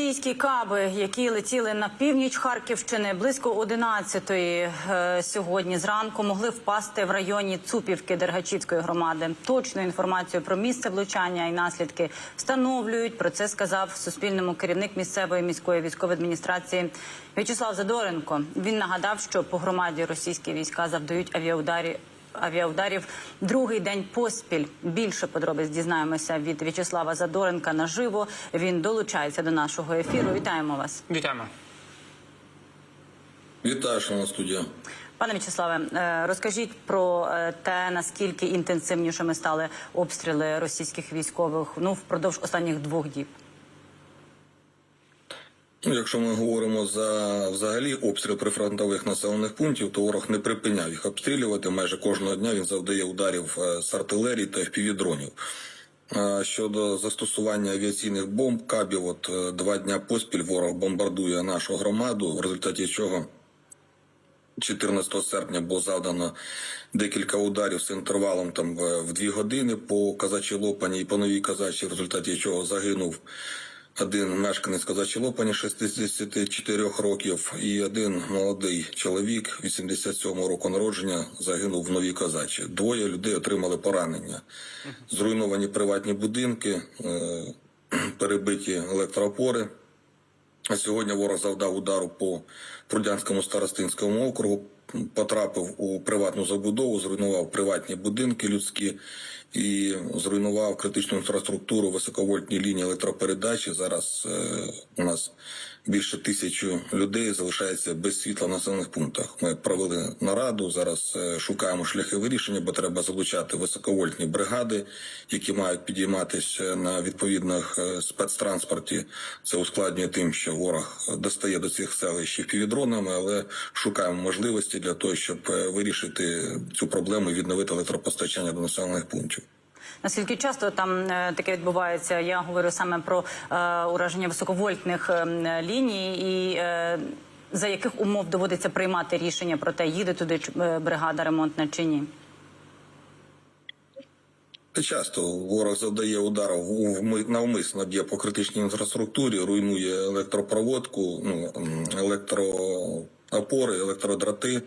Російські каби, які летіли на північ Харківщини близько 11-ї е, сьогодні зранку, могли впасти в районі Цупівки Дергачівської громади. Точну інформацію про місце влучання і наслідки встановлюють. Про це сказав Суспільному керівник місцевої міської військової адміністрації В'ячеслав Задоренко. Він нагадав, що по громаді російські війська завдають авіаударі авіаударів другий день поспіль. Більше подробиць дізнаємося від В'ячеслава Задоренка наживо. Він долучається до нашого ефіру. Вітаємо вас, Вітаємо. Вітаю, шановна студія. пане В'ячеславе. е, Розкажіть про е, те, наскільки інтенсивнішими стали обстріли російських військових ну впродовж останніх двох діб. Ну, якщо ми говоримо за взагалі обстріл прифронтових населених пунктів, то ворог не припиняв їх обстрілювати. Майже кожного дня він завдає ударів е, з артилерії та FPV-дронів. А Щодо застосування авіаційних бомб, кабів, от е, два дня поспіль ворог бомбардує нашу громаду, в результаті чого 14 серпня було завдано декілька ударів з інтервалом там в дві години по казачій лопані і по новій казачій, в результаті чого загинув один мешканець казачій лопані 64 років, і один молодий чоловік 87 року народження загинув в новій казачі. Двоє людей отримали поранення. Зруйновані приватні будинки, е, перебиті електроопори. Сьогодні ворог завдав удару по Прудянському старостинському округу, потрапив у приватну забудову, зруйнував приватні будинки людські і зруйнував критичну інфраструктуру високовольтні лінії електропередачі. Зараз е, у нас більше тисячі людей залишається без світла в населених пунктах. Ми провели нараду. Зараз е, шукаємо шляхи вирішення, бо треба залучати високовольтні бригади, які мають підійматися на відповідних е, спецтранспорті. Це ускладнює тим, що ворог достає до цих селищ півдронами, але шукаємо можливості для того, щоб е, вирішити цю проблему і відновити електропостачання до населених пунктів. Наскільки часто там е, таке відбувається? Я говорю саме про е, ураження високовольтних е, ліній і. За яких умов доводиться приймати рішення про те, їде туди бригада ремонтна чи ні? Часто ворог завдає ударів у- вми- навмисно б'є по критичній інфраструктурі, руйнує електропроводку, ну електроопори, електродрати.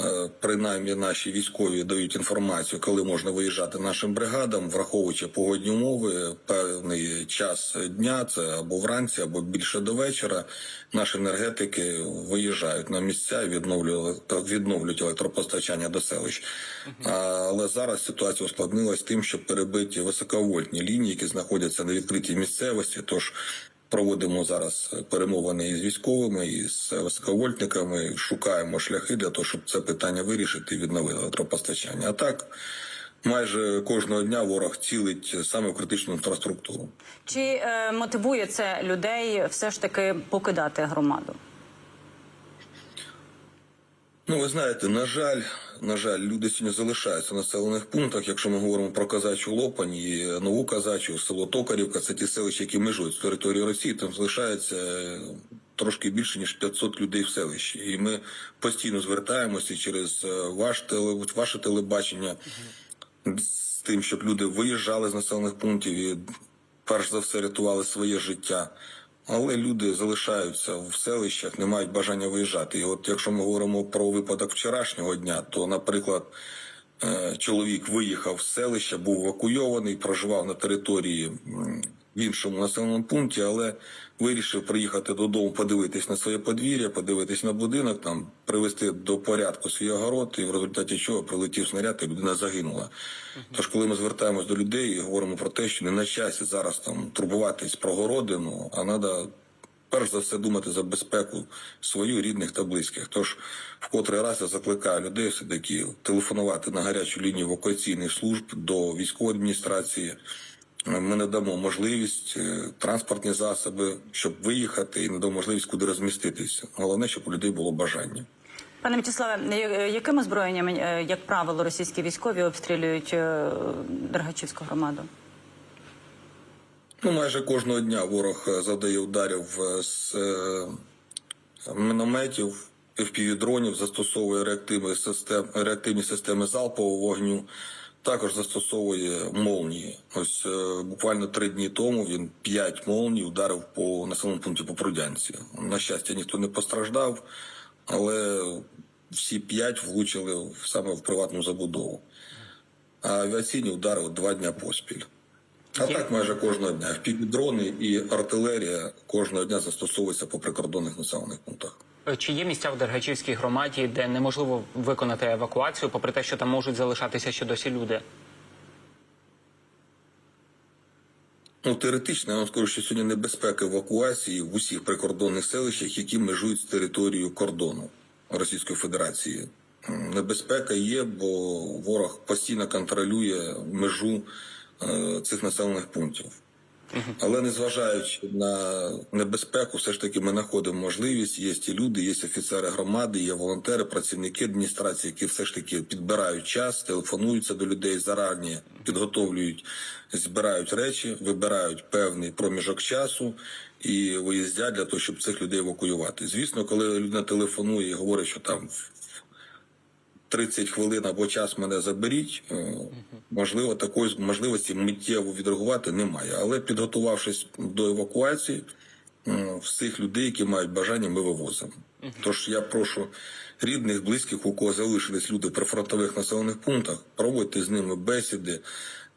Е, Принаймні наші військові дають інформацію, коли можна виїжджати нашим бригадам, враховуючи погодні умови, певний час дня, це або вранці, або більше до вечора. Наші енергетики виїжджають на місця і відновлюють, відновлюють електропостачання до селищ. Але зараз ситуація ускладнилась тим, що перебиті високовольтні лінії, які знаходяться на відкритій місцевості. Тож проводимо зараз перемовини із військовими, із високовольтниками, шукаємо шляхи для того, щоб це питання вирішити і відновити електропостачання. А так. Майже кожного дня ворог цілить саме в критичну інфраструктуру. Чи е, мотивує це людей все ж таки покидати громаду? Ну, ви знаєте, на жаль, на жаль, люди сьогодні залишаються в населених пунктах. Якщо ми говоримо про казачу Лопань і нову казачу, село Токарівка, це ті селища, які межують з територією Росії. Там залишається трошки більше ніж 500 людей в селищі, і ми постійно звертаємося через е, ваш теле, ваше телебачення з тим, щоб люди виїжджали з населених пунктів і перш за все рятували своє життя. Але люди залишаються в селищах, не мають бажання виїжджати. І от якщо ми говоримо про випадок вчорашнього дня, то, наприклад, е, чоловік виїхав з селища, був евакуйований, проживав на території в іншому населеному пункті, але вирішив приїхати додому, подивитись на своє подвір'я, подивитись на будинок, там привести до порядку свій огород, і в результаті чого прилетів снаряд, і людина загинула. Тож, коли ми звертаємось до людей і говоримо про те, що не на часі зараз там турбуватись про городину, а треба перш за все думати за безпеку свою, рідних та близьких. Тож вкотре раз я закликаю людей все таки телефонувати на гарячу лінію евакуаційних служб до військової адміністрації. Ми надамо можливість е, транспортні засоби, щоб виїхати, і надамо можливість куди розміститися. Головне, щоб у людей було бажання. Пане В'ячеславе, я- яким озброєнням, е, як правило, російські військові обстрілюють е, Дергачівську громаду? Ну, майже кожного дня ворог е, завдає ударів е, з е, мінометів, FPV-дронів, застосовує реактивні системи, реактивні системи залпового вогню. Також застосовує молнії. Ось е, буквально три дні тому він п'ять молній ударив по населеному пункті Попрудянці. На щастя, ніхто не постраждав, але всі п'ять влучили саме в приватну забудову. А авіаційні удари два дня поспіль. А Є- так майже кожного дня. Впівдрони і артилерія кожного дня застосовується по прикордонних населених пунктах. Е, Чи є місця в Дергачівській громаді, де неможливо виконати евакуацію, попри те, що там можуть залишатися ще досі люди? Ну, теоретично, я вам скажу, що сьогодні небезпека евакуації в усіх прикордонних селищах, які межують з територією кордону Російської Федерації. Небезпека є, бо ворог постійно контролює межу е, цих населених пунктів. Але незважаючи на небезпеку, все ж таки ми знаходимо можливість. Є ті люди, є офіцери громади, є волонтери, працівники адміністрації, які все ж таки підбирають час, телефонуються до людей зарані, підготовлюють, збирають речі, вибирають певний проміжок часу і виїздять для того, щоб цих людей евакуювати. Звісно, коли людина телефонує і говорить, що там 30 хвилин або час мене заберіть. е, Можливо, такої можливості миттєво відреагувати немає. Але підготувавшись до евакуації, е, всіх людей, які мають бажання, ми вивозимо. Тож я прошу рідних, близьких, у кого залишились люди при фронтових населених пунктах, проводьте з ними бесіди.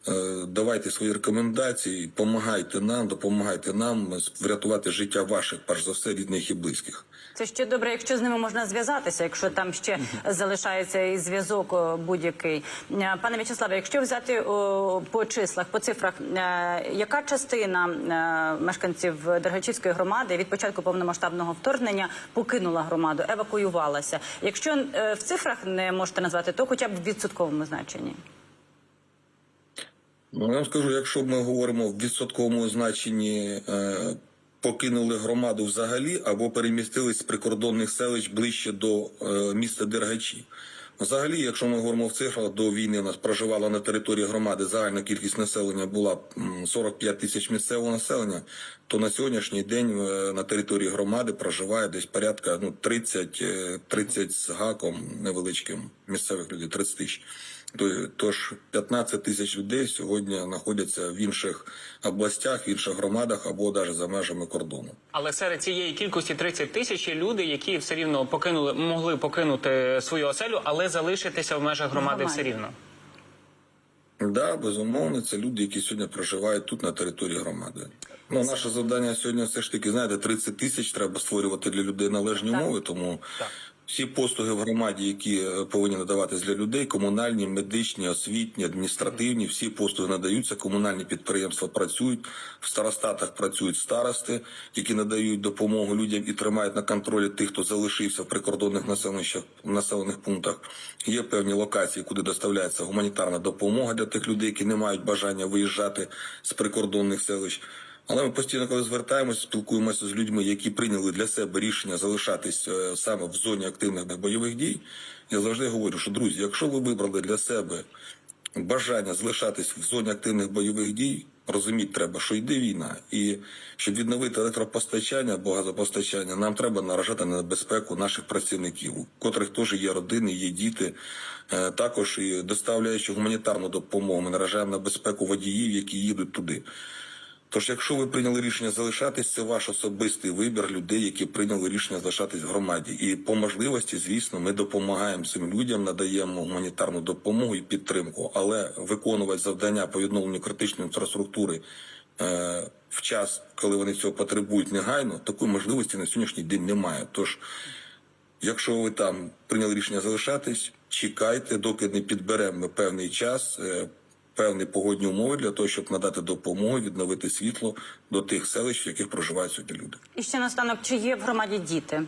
Е, Давайте свої рекомендації, допомагайте нам, допомагайте нам врятувати життя ваших, перш за все, рідних і близьких. Це ще добре, якщо з ними можна зв'язатися, якщо там ще залишається і зв'язок будь-який. Е, Пане В'ячеславе, якщо взяти по числах, по цифрах, е, яка частина мешканців Дергачівської громади від початку повномасштабного вторгнення покинула громаду, евакуювалася? Якщо в цифрах не можете назвати, то хоча б в відсотковому значенні. Ну, я вам скажу, якщо ми говоримо в відсотковому значенні, е, покинули громаду взагалі або перемістились з прикордонних селищ ближче до е, міста Дергачі. Взагалі, якщо ми говоримо в цифрах, до війни у нас проживало на території громади загальна кількість населення була м, 45 тисяч місцевого населення, то на сьогоднішній день е, на території громади проживає десь порядка ну, 30, е, 30 з гаком невеличким місцевих людей, 30 тисяч. То- Тож 15 тисяч людей сьогодні знаходяться в інших областях, в інших громадах або навіть за межами кордону. Але серед цієї кількості 30 тисяч є люди, які все рівно покинули, могли покинути свою оселю, але залишитися в межах громади все рівно. Да, безумовно, це люди, які сьогодні проживають тут на території громади. Ну, наше завдання сьогодні все ж таки, знаєте, 30 тисяч треба створювати для людей належні Так. умови, тому Так. Всі послуги в громаді, які е, повинні надаватись для людей, комунальні, медичні, освітні, адміністративні, всі послуги надаються, комунальні підприємства працюють, в старостатах працюють старости, які надають допомогу людям і тримають на контролі тих, хто залишився в прикордонних населених, населених пунктах. Є певні локації, куди доставляється гуманітарна допомога для тих людей, які не мають бажання виїжджати з прикордонних селищ. Але ми постійно, коли звертаємося, спілкуємося з людьми, які прийняли для себе рішення залишатись е, саме в зоні активних бойових дій. Я завжди говорю, що друзі, якщо ви вибрали для себе бажання залишатись в зоні активних бойових дій, розуміти треба, що йде війна, і щоб відновити електропостачання або газопостачання, нам треба наражати на небезпеку наших працівників, у котрих теж є родини, є діти. Е, Також і доставляючи гуманітарну допомогу, ми наражаємо на безпеку водіїв, які їдуть туди. Тож, якщо ви прийняли рішення залишатись, це ваш особистий вибір людей, які прийняли рішення залишатись в громаді. І по можливості, звісно, ми допомагаємо цим людям, надаємо гуманітарну допомогу і підтримку, але виконувати завдання по відновленню критичної інфраструктури е, в час, коли вони цього потребують негайно, такої можливості на сьогоднішній день немає. Тож, якщо ви там прийняли рішення залишатись, чекайте, доки не підберемо певний час. е, Певні погодні умови для того, щоб надати допомогу, відновити світло до тих селищ, в яких проживають сьогодні люди. І ще наостанок, чи є в громаді діти?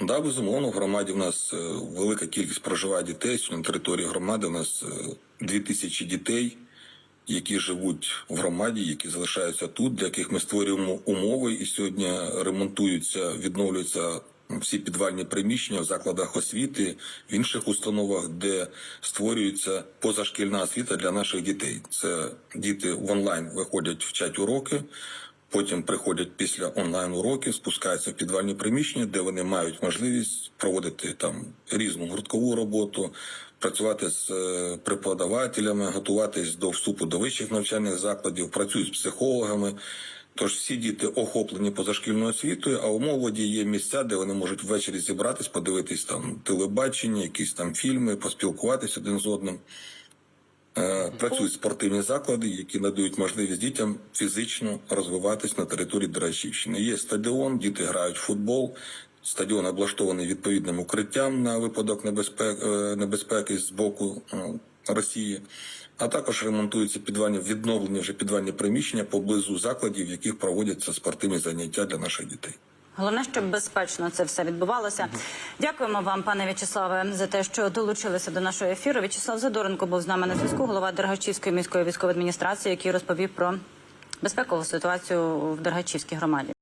Да, безумовно, в громаді в нас е, велика кількість проживає дітей. Сьогодні на території громади у нас е, дві тисячі дітей, які живуть в громаді, які залишаються тут, для яких ми створюємо умови, і сьогодні ремонтуються, відновлюються всі підвальні приміщення в закладах освіти, в інших установах, де створюється позашкільна освіта для наших дітей. Це діти в онлайн виходять, вчать уроки. Потім приходять після онлайн уроків, спускаються в підвальні приміщення, де вони мають можливість проводити там різну гурткову роботу, працювати з е, преподавателями, готуватись до вступу до вищих навчальних закладів, працюють з психологами. Тож всі діти охоплені позашкільною освітою, а у молоді є місця, де вони можуть ввечері зібратись, подивитись там телебачення, якісь там фільми, поспілкуватись один з одним. Е, Працюють спортивні заклади, які надають можливість дітям фізично розвиватись на території Дерачівщини. Є стадіон, діти грають в футбол. Стадіон облаштований відповідним укриттям на випадок небезпеки, небезпеки з боку е, Росії. А також ремонтуються підвальні відновлені вже підвальні приміщення поблизу закладів, в яких проводяться спортивні заняття для наших дітей. Головне, щоб безпечно це все відбувалося. Дякуємо вам, пане В'ячеславе, за те, що долучилися до нашого ефіру. В'ячеслав Задоренко був з нами на зв'язку, голова Дергачівської міської військової адміністрації, який розповів про безпекову ситуацію в Дергачівській громаді.